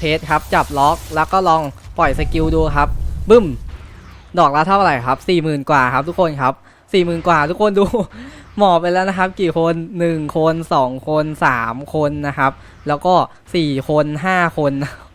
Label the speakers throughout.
Speaker 1: เทสครับจับล็อกแล้วก็ลองปล่อยสกิลดูครับบึ้ม ดอกละเท่าไหร่ครับสี่หมื่นกว่าครับทุกคนครับสี่หมื่นกว่าทุกคนดู หมอบไปแล้วนะครับ กี่คนหนึ่งคนสองคนสามคนนะครับ แล้วก็สี่คนห้าคน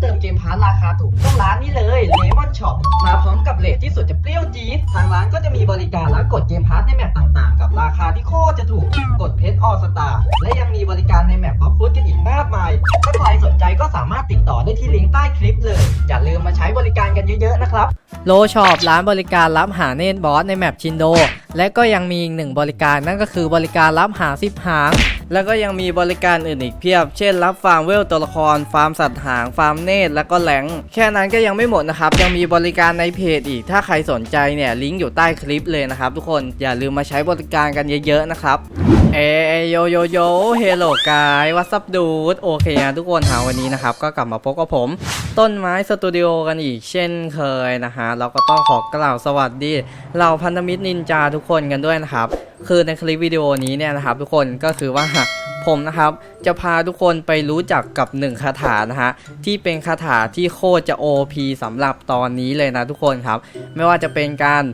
Speaker 1: เติมเกมพาร์ทราคาถูกต้องร้านนี้เลยเลมอนช็อปมาพร้อมกับเลทที่สุดจะเปรี้ยวจี๊ดทางร้านก็จะมีบริการรับกดเกมพาร์ทในแมปต่างๆ กับราคาที่โคตรจะถูกกดเพชรออสตาและยังมีบริการในแมปบล็อกฟุตกันอีกมากมาย ถ้าใครสนใจก็สามารถติดต่อได้ที่ลิงก์ใต้คลิปเลย อย่าลืมมาใช้บริการกันเยอะๆนะครับ โลช็อปร้านบริการรับหาเนตบอสในแมปชินโดและก็ยังมีอีกหนึ่งบริการนั่นก็คือบริการรับหาสิบหาง แล้วก็ยังมีบริการอื่นอีกเพียบ เช่น รับฟาร์มเวลตัวละคร ฟาร์มสัตว์หาง ฟาร์มเนตแล้วก็แหลง แค่นั้นก็ยังไม่หมดนะครับ ยังมีบริการในเพจอีก ถ้าใครสนใจเนี่ยลิงก์อยู่ใต้คลิปเลยนะครับทุกคน อย่าลืมมาใช้บริการกันเยอะๆนะครับเอโยโยโยเฮลโลกายวัสับดูดโอเคนะทุกคนหาวันนี้นะครับ ก็กลับมาพบกับผม ต้นไม้สตูดิโอกันอีกเช่นเคยนะฮะเราก็ต้องขอกล่าวสวัสดีเหล่าพันธมิตรนินจาทุกุกคนกันด้วยนะครับ คือในคลิปวิดีโอนี้เนี่ยนะครับ ทุกคนก็คือว่าผมนะครับจะพาทุกคนไปรู้จักกับหนึ่งคาถานะฮะที่เป็นคาถาที่โคตรจะ OP สำหรับตอนนี้เลยนะทุกคนครับ ไม่ว่าจะเป็นการ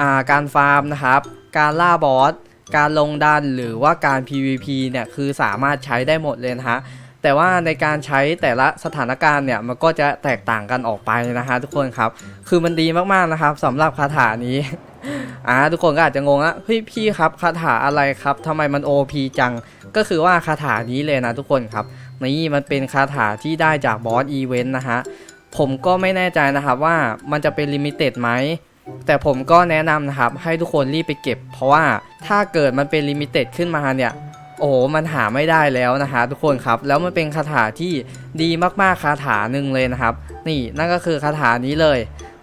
Speaker 1: อ่าการฟาร์มนะครับ การล่าบอสการลงดันหรือว่าการ PVP เนี่ยคือสามารถใช้ได้หมดเลยนะฮะแต่ว่าในการใช้แต่ละสถานการณ์เนี่ยมันก็จะแตกต่างกันออกไปนะฮะทุกคนครับ คือมันดีมากๆนะครับสำหรับคาถานี้ อ่าทุกคนก็อาจจะงงอะเฮ้ยพี่ครับคาถาอะไรครับทำไมมัน OP จัง ก็คือว่าคาถานี้เลยนะทุกคนครับ นี่มันเป็นคาถาที่ได้จากบอสอีเวนต์นะฮะ ผมก็ไม่แน่ใจนะครับว่ามันจะเป็นลิมิเต็ดไหมแต่ผมก็แนะนำนะครับ ให้ทุกคนรีบไปเก็บ เพราะว่าถ้าเกิดมันเป็นลิมิเต็ดขึ้นมาเนี่ย โอ้โห มันหาไม่ได้แล้วนะฮะทุกคนครับ แล้วมันเป็นคาถาที่ดีมากๆคาถาหนึ่งเลยนะครับ นี่นั่นก็คือคาถานี้เลย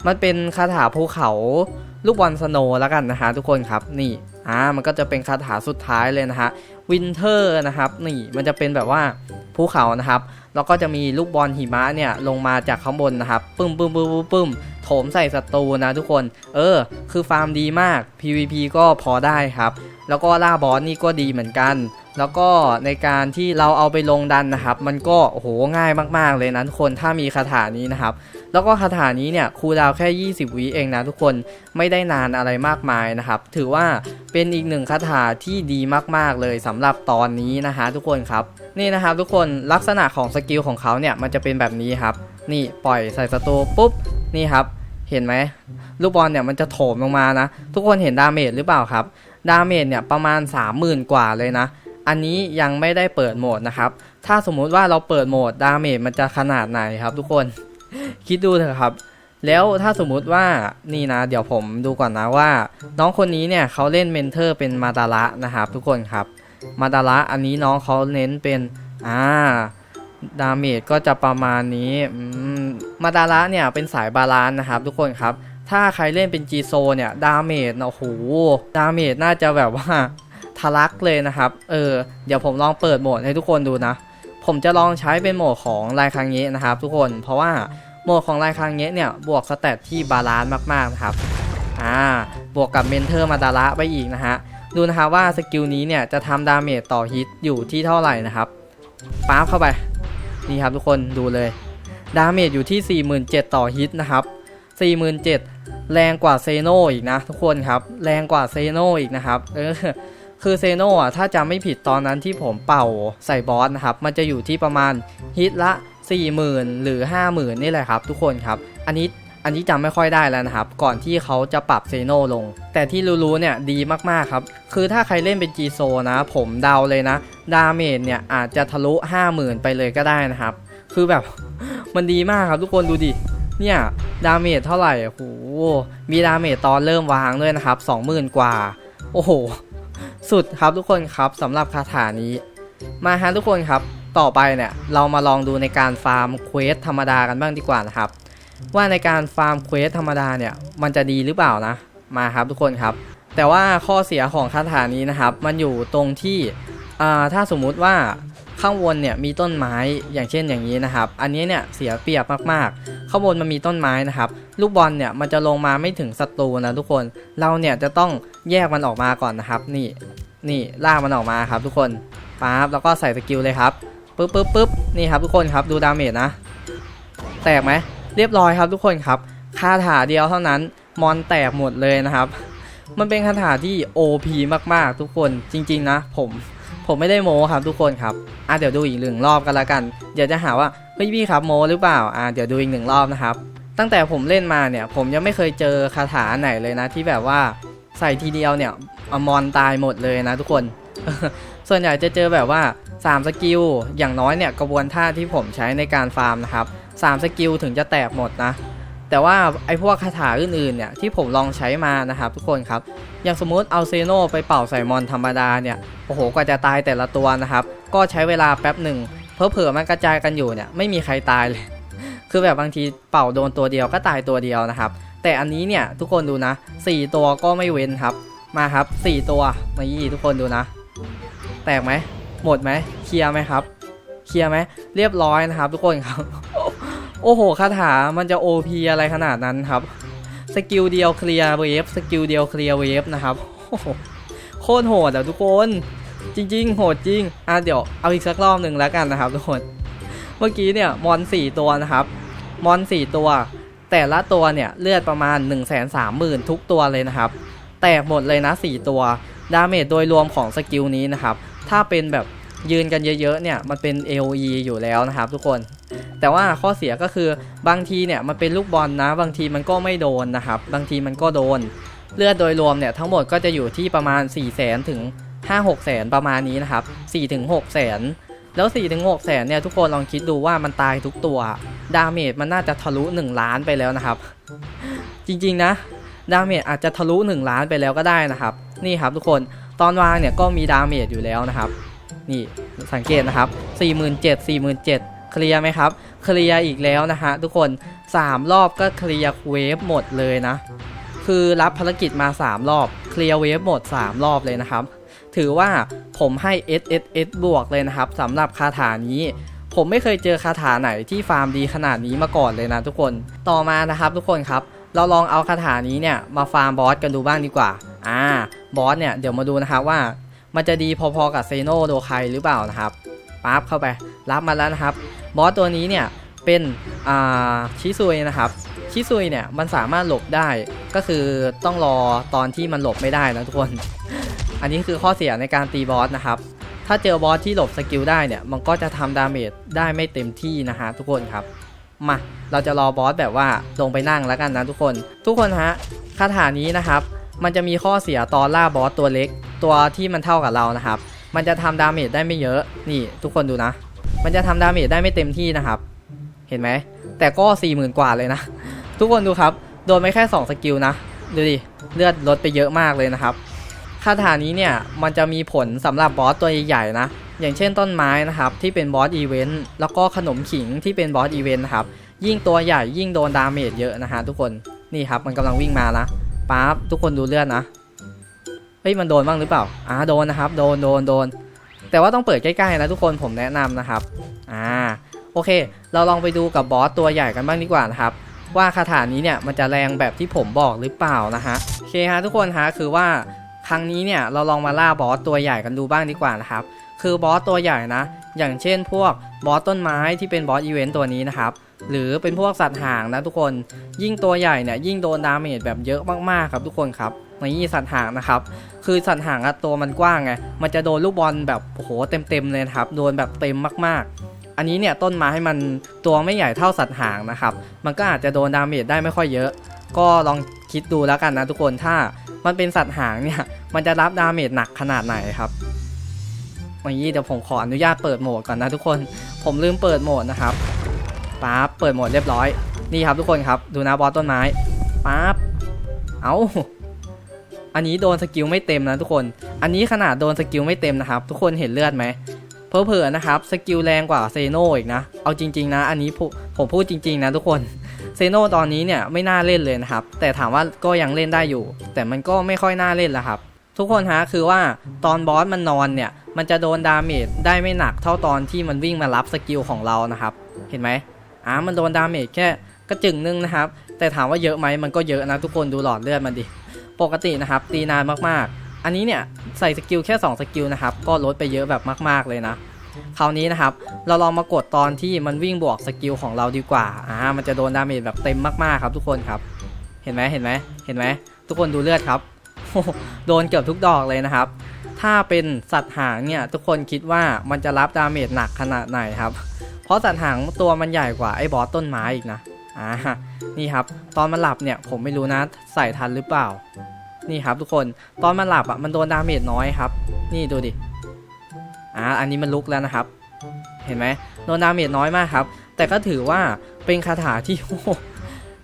Speaker 1: มันเป็นคาถาภูเขา ลูกบอลสโนแล้วกันนะฮะทุกคนครับนี่อ่ามันก็จะเป็นคาถาสุดท้ายเลยนะฮะวินเทอร์นะครับนี่มันจะเป็นแบบว่าภูเขานะครับแล้วก็จะมีลูกบอลหิมะเนี่ยลงมาจากข้างบนนะครับปึ้มปึ้มปึ้มปึ้มโถมใส่ศัตรูนะทุกคน เออ คือฟาร์มดีมาก PVP ก็พอได้ครับ แล้วก็ล่าบอสนี่ก็ดีเหมือนกัน แล้วก็ในการที่เราเอาไปลงดันนะครับ มันก็โอ้โหง่ายมากๆเลยนะทุกคนถ้ามีคาถานี้นะครับ แล้วก็คาถานี้เนี่ยคูลดาวแค่ 20 วิเองนะทุกคนไม่ได้นานอะไรมากมายนะครับ ถือว่าเป็นอีกหนึ่งคาถาที่ดีมากๆเลยสำหรับตอนนี้นะฮะทุกคนครับ นี่นะครับทุกคนลักษณะของสกิลของเขาเนี่ยมันจะเป็นแบบนี้ครับ นี่ปล่อยใส่ศัตรูปุ๊บนี่ครับเห็นไหมลูกบอลเนี่ยมันจะโถมลงมานะ ทุกคนเห็นดาเมจหรือเปล่าครับ ดาเมจเนี่ยประมาณ 30,000 กว่าเลยนะ อันนี้ยังไม่ได้เปิดโหมดนะครับ ถ้าสมมุติว่าเราเปิดโหมดดาเมจมันจะขนาดไหนครับทุกคน คิดดูเถอะครับ แล้วถ้าสมมุติว่านี่นะ เดี๋ยวผมดูก่อนนะว่า น้องคนนี้เนี่ยเขาเล่นเมนเทอร์เป็นมาตาระนะครับ ทุกคนครับ มาตาระอันนี้น้องเขาเน้นเป็นอ่าดาเมจก็จะประมาณนี้มาตาระเนี่ยเป็นสายบาลานนะครับ ทุกคนครับ ถ้าใครเล่นเป็นจีโซเนี่ยดาเมจโอ้โหดาเมจน่าจะแบบว่าทะลักเลยนะครับ เออ เดี๋ยวผมลองเปิดโหมดให้ทุกคนดูนะ ผมจะลองใช้เป็นโหมดของลายคังเงะนะครับ ทุกคนเพราะว่าโหมดของลายคังเงะเนี่ยบวกสเตตที่บาลานซ์มากๆนะครับอ่าบวกกับเมนเทอร์มาดาระไปอีกนะฮะดูนะครับว่าสกิลนี้เนี่ยจะทำดาเมจต่อฮิตอยู่ที่เท่าไหร่นะครับป๊าบเข้าไปนี่ครับทุกคนดูเลยดาเมจอยู่ที่ 47,000 ต่อฮิตนะครับ 47,000 แรงกว่าเซโนอีกนะทุกคนครับ แรงกว่าเซโนอีกนะครับ เออ คือเซโนอะถ้าจำไม่ผิดตอนนั้นที่ผมเป่าใส่บอสนะครับ มันจะอยู่ที่ประมาณฮิตละ 40,000 หรือ 50,000 นี่แหละครับทุกคนครับ อันนี้อันนี้จำไม่ค่อยได้แล้วนะครับ ก่อนที่เขาจะปรับเซโนลง แต่ที่รู้ๆเนี่ยดีมากๆครับ คือถ้าใครเล่นเป็นจีโซนะ ผมเดาเลยนะ ดาเมจเนี่ยอาจจะทะลุ 50,000 ไปเลยก็ได้นะครับ คือแบบมันดีมากครับทุกคนดูดิเนี่ยดาเมจเท่าไหร่โอ้โหมีดาเมจตอนเริ่มวางด้วยนะครับ 20,000 กว่า โอ้โห สุดครับทุกคนครับสำหรับคาถานี้ มาฮะทุกคนครับ ต่อไปเนี่ยเรามาลองดูในการฟาร์มเควสธรรมดากันบ้างดีกว่านะครับ ว่าในการฟาร์มเควสธรรมดาเนี่ยมันจะดีหรือเปล่านะ มาครับทุกคนครับ แต่ว่าข้อเสียของคาถานี้นะครับ มันอยู่ตรงที่อ่าถ้าสมมุติว่า ข้างบนเนี่ยมีต้นไม้อย่างเช่นอย่างนี้นะครับ อันนี้เนี่ยเสียเปรียบมากๆ ข้างบนมันมีต้นไม้นะครับ ลูกบอลเนี่ยมันจะลงมาไม่ถึงศัตรูนะทุกคน เราเนี่ยจะต้องแยกมันออกมาก่อนนะครับ นี่นี่ลากมันออกมาครับ ทุกคนปั๊บแล้วก็ใส่สกิลเลยครับปึ๊บปึ๊บปึ๊บนี่ครับทุกคนครับดูดาเมจนะ แตกไหมเรียบร้อยครับทุกคนครับคาถาเดียวเท่านั้นมอนแตกหมดเลยนะครับ มันเป็นคาถาที่ OP มากๆ ทุกคนจริง ๆ นะ ผม ผมไม่ได้โมครับทุกคนครับอะเดี๋ยวดูอีกหนึ่งรอบกันละกัน เดี๋ยวจะหาว่าเฮ้ยพี่ครับโมหรือเปล่าอะเดี๋ยวดูอีกหนึ่งรอบนะครับ ตั้งแต่ผมเล่นมาเนี่ย ผมยังไม่เคยเจอคาถาไหนเลยนะ ที่แบบว่าใส่ทีเดียวเนี่ยอมอนตายหมดเลยนะทุกคน ส่วนใหญ่จะเจอแบบว่า3สกิลอย่างน้อยเนี่ยกระบวนท่าที่ผมใช้ในการฟาร์มนะครับ3สกิลถึงจะแตกหมดนะ แต่ว่าไอพวกคาถาอื่นๆเนี่ยที่ผมลองใช้มานะครับทุกคนครับอย่างสมมุติเอาเซโนไปเป่าใส่มอนธรรมดาเนี่ยโอ้โหกว่าจะตายแต่ละตัวนะครับ ก็ใช้เวลาแป๊บหนึ่งเพอเผื่อมันกระจายกันอยู่เนี่ยไม่มีใครตายเลย คือแบบบางทีเป่าโดนตัวเดียวก็ตายตัวเดียวนะครับ แต่อันนี้เนี่ยทุกคนดูนะ 4 ตัวก็ไม่เว้นครับ มาครับ 4 ตัวมายี่ทุกคนดูนะ แตกไหมหมดไหมเคลียร์ไหมครับ เคลียร์ไหมเรียบร้อยนะครับ ทุกคนครับ โอ้โหคาถามันจะ OP อะไรขนาดนั้นครับ สกิลเดียวเคลียร์เวฟสกิลเดียวเคลียร์เวฟนะครับโอ้โหโคตรโหดอะทุกคน จริง ๆ โหดจริงอะเดี๋ยวเอาอีกสักรอบหนึ่งแล้วกันนะครับทุกคนเมื่อกี้เนี่ยมอน4ตัวนะครับ มอน4ตัว แต่ละตัวเนี่ยเลือดประมาณ 1 3 0 0 0 0 ทุกตัวเลยนะครับ แตกหมดเลยนะ4ตัวดาเมจโดยรวมของสกิลนี้นะครับ ถ้าเป็นแบบยืนกันเยอะๆเนี่ยมันเป็น AOE อยู่แล้วนะครับทุกคน แต่ว่าข้อเสียก็คือบางทีเนี่ยมันเป็นลูกบอลนะ บางทีมันก็ไม่โดนนะครับ บางทีมันก็โดน เลือดโดยรวมเนี่ยทั้งหมดก็จะอยู่ที่ประมาณ 4 0 0 0 0 0ถึง 5 6 0 0 0 0ประมาณนี้นะครับ4ถึง6 0 0 0 0แล้ว4ถึง6 0 0 0 0เนี่ยทุกคนลองคิดดูว่ามันตายทุกตัว ดาเมจมันน่าจะทะลุ 1 ล้านไปแล้วนะครับ จริงๆนะ ดาเมจอาจจะทะลุ 1 ล้านไปแล้วก็ได้นะครับ นี่ครับทุกคนตอนวางเนี่ยก็มีดาเมจอยู่แล้วนะครับ นี่สังเกตนะครับ 47,000 47,000 เคลียร์ไหมครับ เคลียร์อีกแล้วนะฮะทุกคน 3 รอบก็เคลียร์เวฟหมดเลยนะ คือรับภารกิจมา 3 รอบ เคลียร์เวฟหมด 3 รอบเลยนะครับ ถือว่าผมให้ S S S บวกเลยนะครับสำหรับคาถานี้ผมไม่เคยเจอคาถาไหนที่ฟาร์มดีขนาดนี้มาก่อนเลยนะทุกคน ต่อมานะครับทุกคนครับ เราลองเอาคาถานี้เนี่ยมาฟาร์มบอสกันดูบ้างดีกว่า อ่า บอสเนี่ยเดี๋ยวมาดูนะครับว่า มันจะดีพอๆกับเซโนโดไคหรือเปล่านะครับปั๊บเข้าไป รับมาแล้วนะครับ บอสตัวนี้เนี่ยเป็นอ่าชิซุยนะครับชิซุยเนี่ยมันสามารถหลบได้ก็คือต้องรอตอนที่มันหลบไม่ได้นะทุกคน อันนี้คือข้อเสียในการตีบอสนะครับ ถ้าเจอบอสที่หลบสกิลได้เนี่ยมันก็จะทำดาเมจได้ไม่เต็มที่นะฮะทุกคนครับมาเราจะรอบอสแบบว่าลงไปนั่งแล้วกันนะทุกคน ทุกคนฮะคาถานี้นะครับ มันจะมีข้อเสียตอนล่าบอสตัวเล็ก ตัวที่มันเท่ากับเรานะครับ มันจะทำดาเมจได้ไม่เยอะนี่ทุกคนดูนะ มันจะทำดาเมจได้ไม่เต็มที่นะครับ เห็นไหม แต่ก็ 40,000 กว่าเลยนะ ทุกคนดูครับ โดนไปแค่ 2 สกิลนะ ดูดิ เลือดลดไปเยอะมากเลยนะครับ คาถานี้เนี่ย มันจะมีผลสำหรับบอสตัวใหญ่ๆนะ อย่างเช่นต้นไม้นะครับ ที่เป็นบอสอีเวนต์ แล้วก็ขนมขิงที่เป็นบอสอีเวนต์นะครับ ยิ่งตัวใหญ่ยิ่งโดนดาเมจเยอะนะฮะทุกคน นี่ครับมันกำลังวิ่งมานะปั๊บทุกคนดูเลือดนะ เฮ้ยมันโดนบ้างหรือเปล่า อ่าโดนนะครับ โดน โดน โดน แต่ว่าต้องเปิดใกล้ๆนะทุกคนผมแนะนำนะครับอ่าโอเค เราลองไปดูกับบอสตัวใหญ่กันบ้างดีกว่านะครับว่าคาถานี้เนี่ยมันจะแรงแบบที่ผมบอกหรือเปล่านะฮะโอเคฮะทุกคนฮะคือว่าครั้งนี้เนี่ยเราลองมาล่าบอสตัวใหญ่กันดูบ้างดีกว่านะครับคือบอสตัวใหญ่นะ อย่างเช่นพวกบอสต้นไม้ที่เป็นบอสอีเวนต์ตัวนี้นะครับ หรือเป็นพวกสัตว์ห่างนะทุกคนยิ่งตัวใหญ่เนี่ยยิ่งโดนดาเมจแบบเยอะมากๆครับทุกคนครับนี่สัตว์ห่างนะครับคือสัตว์ห่างอะตัวมันกว้างไงมันจะโดนลูกบอลแบบโอ้โหเต็มๆเลยครับโดนแบบเต็มมากๆ อันนี้เนี่ยต้นไม้มันตัวไม่ใหญ่เท่าสัตว์ห่างนะครับมันก็อาจจะโดนดาเมจได้ไม่ค่อยเยอะ ก็ลองคิดดูแล้วกันนะทุกคนถ้ามันเป็นสัตว์หางเนี่ยมันจะรับดาเมจหนักขนาดไหนครับวันนี้เดี๋ยวผมขออนุญาตเปิดโหมดก่อนนะทุกคน ผมลืมเปิดโหมดนะครับ ปั๊บเปิดโหมดเรียบร้อย นี่ครับทุกคนครับ ดูนะบอสต้นไม้ปั๊บเอาอันนี้โดนสกิลไม่เต็มนะทุกคน อันนี้ขนาดโดนสกิลไม่เต็มนะครับ ทุกคนเห็นเลือดไหมเพอเพอนะครับสกิลแรงกว่าเซโนอีกนะ เอาจริง ๆ นะ อันนี้ผมผมพูดจริง ๆ นะทุกคนเซโนตอนนี้เนี่ยไม่น่าเล่นเลยนะครับ แต่ถามว่าก็ยังเล่นได้อยู่ แต่มันก็ไม่ค่อยน่าเล่นแล้วครับ ทุกคนฮะคือว่าตอนบอสมันนอนเนี่ยมันจะโดนดาเมจได้ไม่หนักเท่าตอนที่มันวิ่งมารับสกิลของเรานะครับ เห็นไหม อ่ามันโดนดาเมจแค่กระจึงนึงนะครับ แต่ถามว่าเยอะไหมมันก็เยอะนะทุกคนดูหลอดเลือดมันดิ ปกตินะครับตีนานมากๆ อันนี้เนี่ยใส่สกิลแค่ 2 สกิลนะครับ ก็ลดไปเยอะแบบมาก ๆเลยนะ คราวนี้นะครับ เราลองมากดตอนที่มันวิ่งบวกสกิลของเราดีกว่า อ่า มันจะโดนดาเมจแบบเต็มมากๆครับ ทุกคนครับ เห็นไหมเห็นไหมเห็นไหมทุกคนดูเลือดครับโอ้โหโดนเกือบทุกดอกเลยนะครับ ถ้าเป็นสัตว์หางเนี่ยทุกคนคิดว่ามันจะรับดาเมจหนักขนาดไหนครับ เพราะสัตว์หางตัวมันใหญ่กว่าไอ้บอสต้นไม้อีกนะอ่านี่ครับ ตอนมันหลับเนี่ยผมไม่รู้นะใส่ทันหรือเปล่า นี่ครับทุกคนตอนมันหลับอะมันโดนดาเมจน้อยครับ นี่ดูดิอ่าอันนี้มันลุกแล้วนะครับ เห็นไหมโดนดาเมจน้อยมากครับ แต่ก็ถือว่าเป็นคาถาที่โห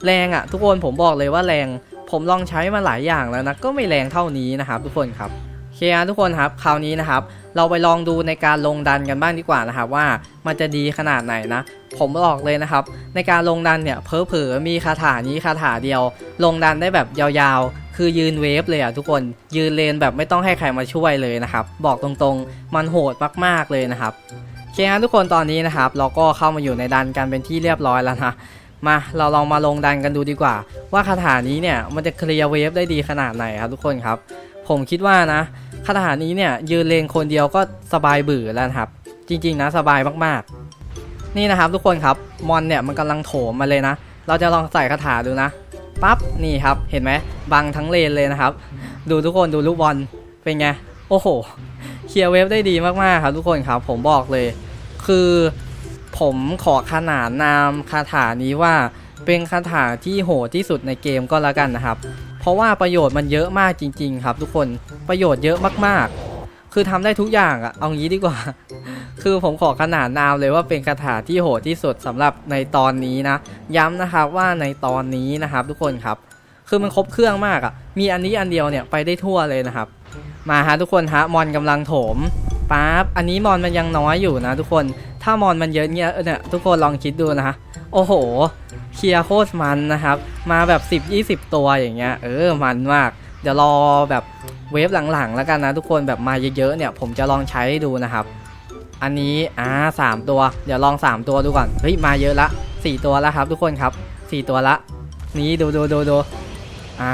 Speaker 1: แรงอะ ทุกคนผมบอกเลยว่าแรงผมลองใช้มาหลายอย่างแล้วนะก็ไม่แรงเท่านี้นะครับ ทุกคนครับเคนะทุกคนครับ คราวนี้นะครับ เราไปลองดูในการลงดันกันบ้างดีกว่านะครับว่ามันจะดีขนาดไหนนะ ผมบอกเลยนะครับ ในการลงดันเนี่ยเพอเพอๆมีคาถานี้คาถาเดียว ลงดันได้แบบยาวๆ คือยืนเวฟเลยอะทุกคนยืนเลนแบบไม่ต้องให้ใครมาช่วยเลยนะครับบอกตรงๆมันโหดมากๆเลยนะครับโอเคนะทุกคนตอนนี้นะครับ เราก็เข้ามาอยู่ในดันกันเป็นที่เรียบร้อยแล้วนะมาเราลองมาลงดันกันดูดีกว่า ว่าคาถานี้เนี่ยมันจะเคลียร์เวฟได้ดีขนาดไหนครับทุกคนครับ ผมคิดว่านะคาถานี้เนี่ยยืนเลนคนเดียวก็สบายเบื่อแล้วนะครับ จริง ๆ นะสบายมากๆ นี่นะครับทุกคนครับมอนเนี่ยมันกำลังโถมมาเลยนะ เราจะลองใส่คาถาดูนะปั๊บนี่ครับเห็นไหมบังทั้งเลนเลยนะครับ ดูทุกคนดูลูกบอลเป็นไงโอ้โหเคลียร์เวฟได้ดีมากๆครับทุกคนครับผมบอกเลย คือผมขอขนานนามคาถานี้ว่าเป็นคาถาที่โหดที่สุดในเกมก็แล้วกันนะครับ เพราะว่าประโยชน์มันเยอะมากจริง ๆ ครับทุกคนประโยชน์เยอะมากๆ คือทำได้ทุกอย่างอะเอางี้ดีกว่า คือผมขอขนานนามเลยว่าเป็นคาถาที่โหดที่สุดสำหรับในตอนนี้นะ ย้ำนะครับว่าในตอนนี้นะครับ ทุกคนครับ คือมันครบเครื่องมากอะมีอันนี้อันเดียวเนี่ยไปได้ทั่วเลยนะครับ มาฮะทุกคนฮะมอนกำลังโถมปั๊บอันนี้มอนมันยังน้อยอยู่นะ ทุกคนถ้ามอนมันเยอะเนี่ยเออเนี่ยทุกคนลองคิดดูนะฮะโอ้โห เคลียร์โคตรมันนะครับ มาแบบ 10 20 ตัวอย่างเงี้ยเออมันมากเดี๋ยวรอแบบเวฟหลังๆ แล้วกันนะทุกคนแบบมาเยอะๆเนี่ย ผมจะลองใช้ดูนะครับ อันนี้อ่าสามตัว เดี๋ยวลอง 3 ตัวดูก่อนเฮ้ยมาเยอะละ 4 ตัวแล้วครับ ทุกคนครับ 4 ตัวละ นี้ดูดูดูดูอ่า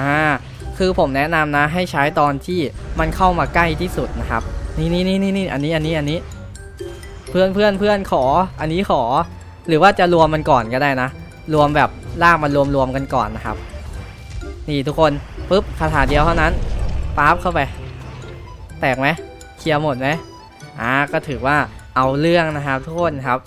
Speaker 1: คือผมแนะนำนะให้ใช้ตอนที่มันเข้ามาใกล้ที่สุดนะครับ นี่นี่นี่นี่นี่อันนี้อันนี้อันนี้ เพื่อนเพื่อนเพื่อนขอ อันนี้ขอ หรือว่าจะรวมมันก่อนก็ได้นะ รวมแบบลากมันรวมๆกันก่อนนะครับ นี่ทุกคนปุ๊บคาถาเดียวเท่านั้นปั๊บเข้าไป แตกไหมเคลียร์หมดไหมอ่าก็ถือว่าเอาเรื่องนะครับทุกคนครับ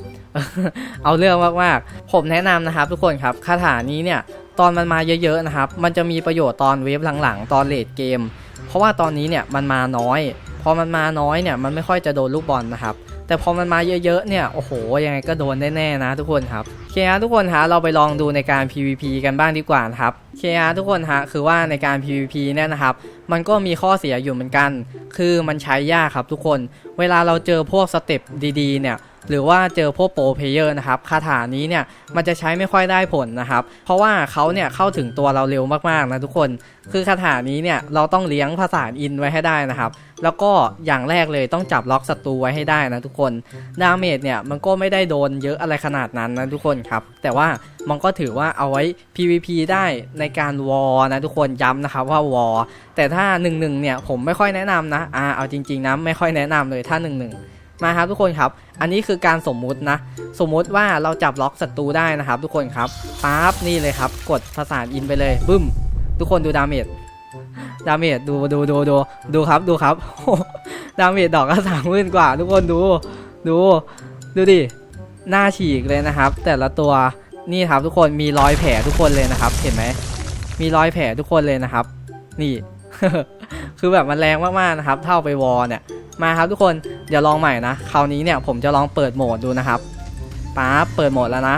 Speaker 1: เอาเรื่องมากๆผมแนะนำนะครับ ทุกคนครับคาถานี้เนี่ยตอนมันมาเยอะๆนะครับ มันจะมีประโยชน์ตอนเวฟหลังๆ ตอนเลดเกม เพราะว่าตอนนี้เนี่ยมันมาน้อย พอมันมาน้อยเนี่ยมันไม่ค่อยจะโดนลูกบอลนะครับ แต่พอมันมาเยอะๆเนี่ยโอ้โหยังไงก็โดนแน่ๆนะทุกคนครับ เคฮะทุกคนฮะเราไปลองดูในการ PVP กันบ้างดีกว่านะครับเคฮะทุกคนฮะคือว่าในการ PVP เนี่ยนะครับ มันก็มีข้อเสียอยู่เหมือนกัน คือมันใช้ยากครับทุกคน เวลาเราเจอพวกสเต็ปดีๆ เนี่ยหรือว่าเจอพวกโปรเพลเยอร์นะครับคาถานี้เนี่ยมันจะใช้ไม่ค่อยได้ผลนะครับ เพราะว่าเขาเนี่ยเข้าถึงตัวเราเร็วมากๆนะทุกคน คือคาถานี้เนี่ยเราต้องเลี้ยงภาษาอินไว้ให้ได้นะครับ แล้วก็อย่างแรกเลยต้องจับล็อกศัตรูไว้ให้ได้นะทุกคน ดาเมจเนี่ยมันก็ไม่ได้โดนเยอะอะไรขนาดนั้นนะทุกคนครับ แต่ว่ามันก็ถือว่าเอาไว้ PVP ได้ในการวอนะทุกคนย้ำนะครับว่าวอแต่ถ้า1นึเนี่ยผมไม่ค่อยแนะนำนะอ่าเอาจริงๆนะไม่ค่อยแนะนำเลยถ้า1นึมาครับทุกคนครับ อันนี้คือการสมมุตินะ สมมุติว่าเราจับล็อกศัตรูได้นะครับ ทุกคนครับปั๊บนี่เลยครับ กดภาษาอินไปเลยบึ้ม ทุกคนดูดาเมจ ดาเมจดูดูดูดูดูครับดูครับ ดาเมจดอกก็สามหมื่นกว่า ทุกคนดู ดู ดูดิ หน้าฉีกเลยนะครับ แต่ละตัวนี่ครับทุกคนมีรอยแผลทุกคนเลยนะครับ เห็นไหมมีรอยแผลทุกคนเลยนะครับ นี่ คือแบบมันแรงมากๆนะครับ เท่าไปวอลเนี่ยมาครับทุกคนเดี๋ยวลองใหม่นะคราวนี้เนี่ยผมจะลองเปิดโหมดดูนะครับป๊าเปิดโหมดแล้วนะ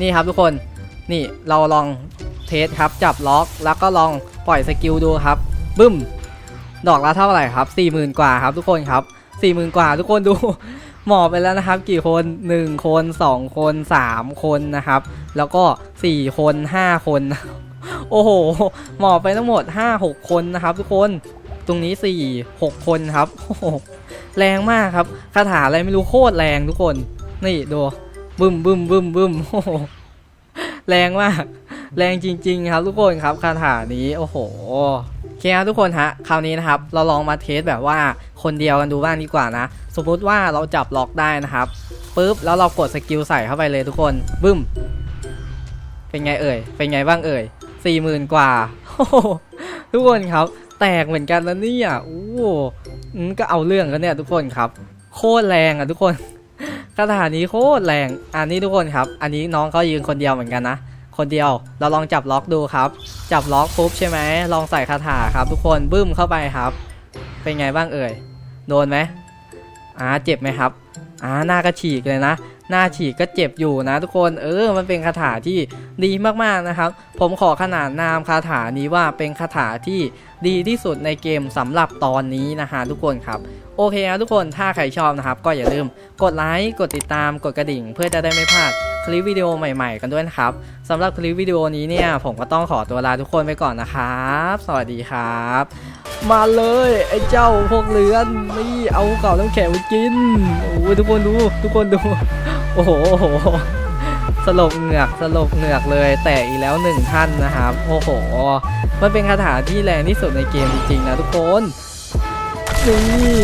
Speaker 1: นี่ครับทุกคนนี่เราลองเทสครับจับล็อกแล้วก็ลองปล่อยสกิลดูครับบึ้มดอกละเท่าไหร่ครับ40,000กว่าครับทุกคนครับ40,000กว่าทุกคนดู หมอบไปแล้วนะครับ กี่คนหนึ่งคนสองคนสามคนนะครับ แล้วก็สี่คนห้าคน โอ้โห หมอบไปทั้งหมดห้าหกคนนะครับทุกคนตรงนี้สี่หกคนครับโอ้โหแรงมากครับคาถาอะไรไม่รู้โคตรแรงทุกคน นี่ดูบึ้มบึ้มบึ้มบึ้มโอ้โหแรงมาก แรงจริง ๆ ครับทุกคนครับคาถานี้โอ้โหโอเคครับทุกคนฮะคราวนี้นะครับ เราลองมาเทสแบบว่า คนเดียวกันดูบ้างดีกว่านะ สมมุติว่าเราจับล็อกได้นะครับปุ๊บแล้วเรากดสกิลใส่เข้าไปเลยทุกคนบึ้ม เป็นไงเอ่ย เป็นไงบ้างเอ่ยสี่หมื่นกว่าทุกคนครับ แตกเหมือนกันแล้วเนี่ยโอ้โหอืมก็เอาเรื่องกันเนี่ยทุกคนครับ โคตรแรงอะทุกคนคาถานี้โคตรแรง อันนี้ทุกคนครับ อันนี้น้องเขายืนคนเดียวเหมือนกันนะ คนเดียว เราลองจับล็อกดูครับ จับล็อกปุ๊บใช่ไหมลองใส่คาถาครับ ทุกคนบึ้มเข้าไปครับ เป็นไงบ้างเอ่ย โดนไหมอ่าเจ็บไหมครับอ่าหน้าก็ฉีกเลยนะ หน้าฉีกก็เจ็บอยู่นะ ทุกคนเออมันเป็นคาถาที่ดีมากๆนะครับ ผมขอขนานนามคาถานี้ว่าเป็นคาถาที่ดีที่สุดในเกมสำหรับตอนนี้นะฮะทุกคนครับโอเคครับทุกคนถ้าใครชอบนะครับ ก็อย่าลืมกดไลค์กดติดตามกดกระดิ่ง เพื่อจะได้ไม่พลาด คลิปวิดีโอใหม่ๆ กันด้วยนะครับสำหรับคลิปวิดีโอนี้เนี่ย ผมก็ต้องขอตัวลาทุกคนไปก่อนนะครับ สวัสดีครับ มาเลยไอ้เจ้าพวกเลือนนี่เอาเก่าน้ำแข็งไปกินโอ้ยทุกคนดูทุกคนดู โอ้โหโอ้โหสลบเหงือกสลบเหงือกเลย แต่อีกแล้วหนึ่งท่านนะครับโอ้โห มันเป็นคาถาที่แรงที่สุดในเกมจริงๆนะทุกคนนี่